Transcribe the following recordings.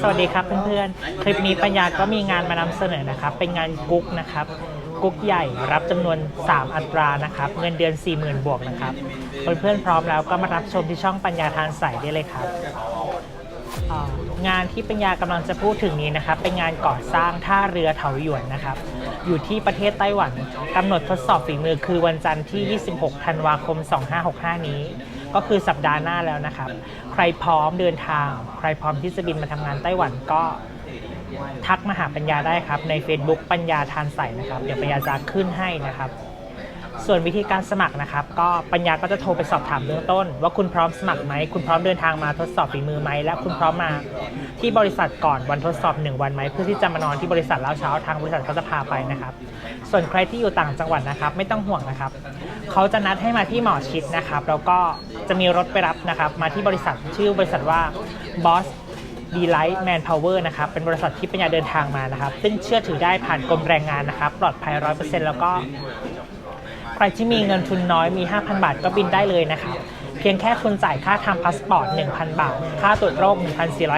สวัสดีครับเพื่อนๆ คลิปนี้ปัญญาก็มีงานมานำเสนอนะครับ เป็นงานกุ๊กนะครับ กุ๊กใหญ่รับจำนวน 3 อัตรานะครับ เงินเดือน 40,000 บวกนะครับ เพื่อนๆพร้อมแล้วก็มารับชมที่ช่องปัญญาทานใสได้เลยครับงานที่ปัญญากำลังจะพูดถึงนี้นะครับ เป็นงานก่อสร้างท่าเรือเถาหยวนนะครับ อยู่ที่ประเทศไต้หวันกำหนดทดสอบฝีมือคือวันจันทร์ที่ 26 ธันวาคม 2565 นี้ ก็คือสัปดาห์หน้าแล้วนะครับ ใครพร้อมเดินทาง ใครพร้อมที่จะบินมาทำงานไต้หวันก็ทักมาหาปัญญาได้ครับ ใน Facebook ปัญญาทานใสนะครับ เดี๋ยวปัญญาจะขึ้นให้นะครับ ส่วนวิธีการสมัครนะครับก็ปัญญาก็จะโทรไปสอบถามเบื้องต้น ว่าคุณพร้อมสมัครไหมคุณพร้อมเดินทางมาทดสอบฝีมือไหมและคุณพร้อมมาที่บริษัทก่อนวันทดสอบ 1 วันไหมเพื่อที่จะมานอนที่บริษัทแล้วเช้าทางบริษัทก็จะพาไปนะครับ ส่วนใครที่อยู่ต่างจังหวัดนะครับ ไม่ต้องห่วงนะครับ เขาจะนัดให้มาที่หมอชิดนะครับแล้วก็จะมีรถไปรับนะครับ มาที่บริษัทชื่อบริษัทว่า Boss d e l i g h t Manpower นะครับ เป็นบริษัทที่ปัญญาเดินทางมานะครับ ซึ่งเชื่อถือได้ผ่านกรมแรงงานนะครับ ปลอดภัย 100%แล้วก็ รที่มีเงินทุนน้อยมี 5,000 บาทก็บินได้เลยนะครับเพียงแค่คุณจ่ายค่าทำพาสปอร์ต 1,000 บาท ค่าตรวจโรค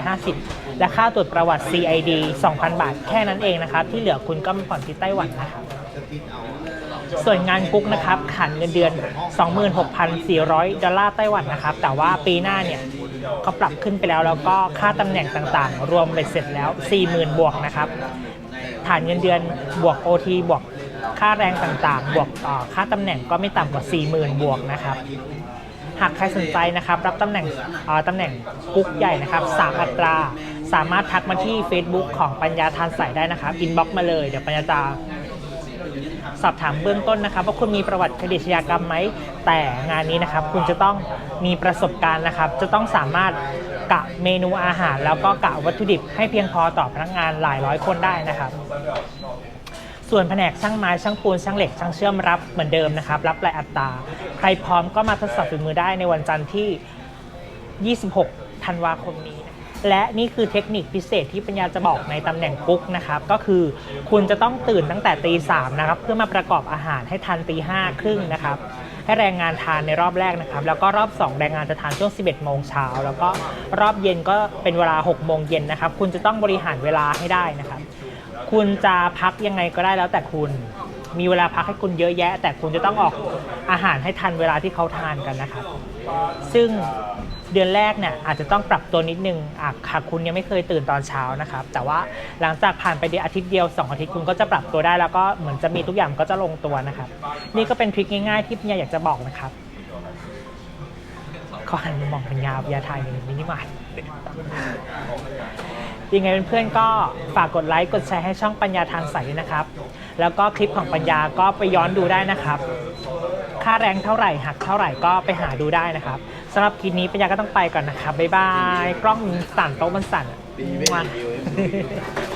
1,450 และค่าตรวจประวัติ CID 2,000 บาท แค่นั้นเองนะครับที่เหลือคุณก็มาผ่อนที่ไต้หวันนะครับส่วนงานกุ๊กนะครับขันเงินเดือน 26,400 ดอลลาร์ไต้หวันนะครับ แต่ว่าปีหน้าเนี่ยเขาปรับขึ้นไปแล้วแล้วก็ค่าตำแหน่งต่างๆ รวมเบ็ดเสร็จแล้ว 40,000 บวกนะครับ ฐานเงินเดือนบวก OT บวก ค่าแรงต่างๆ บวกค่าตำแหน่งก็ไม่ต่ำกว่า 40,000 บวกนะครับหากใครสนใจนะครับ รับตำแหน่งตำแหน่งกุ๊กใหญ่นะครับสามอัตรา สามารถทักมาที่ Facebook ของปัญญาทานใส่ได้นะครับอินบ็อกมาเลย เดี๋ยวปัญญาจะสอบถามเบื้องต้นนะครับว่าคุณมีประวัติคดีอาชญากรรมไหม แต่งานนี้นะครับ คุณจะต้องมีประสบการณ์นะครับ จะต้องสามารถกะเมนูอาหาร แล้วก็กะวัตถุดิบให้เพียงพอต่อพนักงานหลายร้อยคนได้นะครับ ส่วนแผนกช่างไม้ช่างปูนช่างเหล็กช่างเชื่อมรับเหมือนเดิมนะครับ รับรายอัตรา ใครพร้อมก็มาทดสอบฝีมือได้ในวันจันทร์ที่ 26 ธันวาคมนี้นะและนี่คือเทคนิคพิเศษที่ปัญญาจะบอกในตำแหน่งกุ๊กนะครับ ก็คือคุณจะต้องตื่นตั้งแต่ตีสามนะครับ เพื่อมาประกอบอาหารให้ทันตีห้าครึ่งนะครับ ให้แรงงานทานในรอบแรกนะครับ แล้วก็รอบ 2 แรงงานจะทานช่วง 11 โมงเช้า แล้วก็รอบเย็นก็เป็นเวลา 6 โมงเย็นนะครับ คุณจะต้องบริหารเวลาให้ได้นะครับ คุณจะพักยังไงก็ได้แล้วแต่คุณ มีเวลาพักให้คุณเยอะแยะ แต่คุณจะต้องออกอาหารให้ทันเวลาที่เขาทานกันนะครับ ซึ่งเดือนแรกเนี่ยอาจจะต้องปรับตัวนิดนึงอะหากคุณยังไม่เคยตื่นตอนเช้านะครับ แต่ว่าหลังจากผ่านไปเดือนอาทิตย์เดียว 2 อาทิตย์คุณก็จะปรับตัวได้แล้วก็เหมือนจะมีทุกอย่างก็จะลงตัวนะครับ นี่ก็เป็นทริคง่ายๆที่พี่ยาอยากจะบอกนะครับ ขอหันมามองปัญญาปัญญาไทยมินิมาร์ทยังไงเพื่อนๆก็ฝากกดไลค์กดแชร์ให้ช่องปัญญาทางใสด้วยนะครับ แล้วก็คลิปของปัญญาก็ไปย้อนดูได้นะครับ ค่าแรงเท่าไหร่หักเท่าไหร่ก็ไปหาดูได้นะครับสำหรับคลิปนี้ปัญญาก็ต้องไปก่อนนะครับบ๊ายบายกล้องมันสั่นโต๊ะมันสั่นอะ Be very มั่ว you.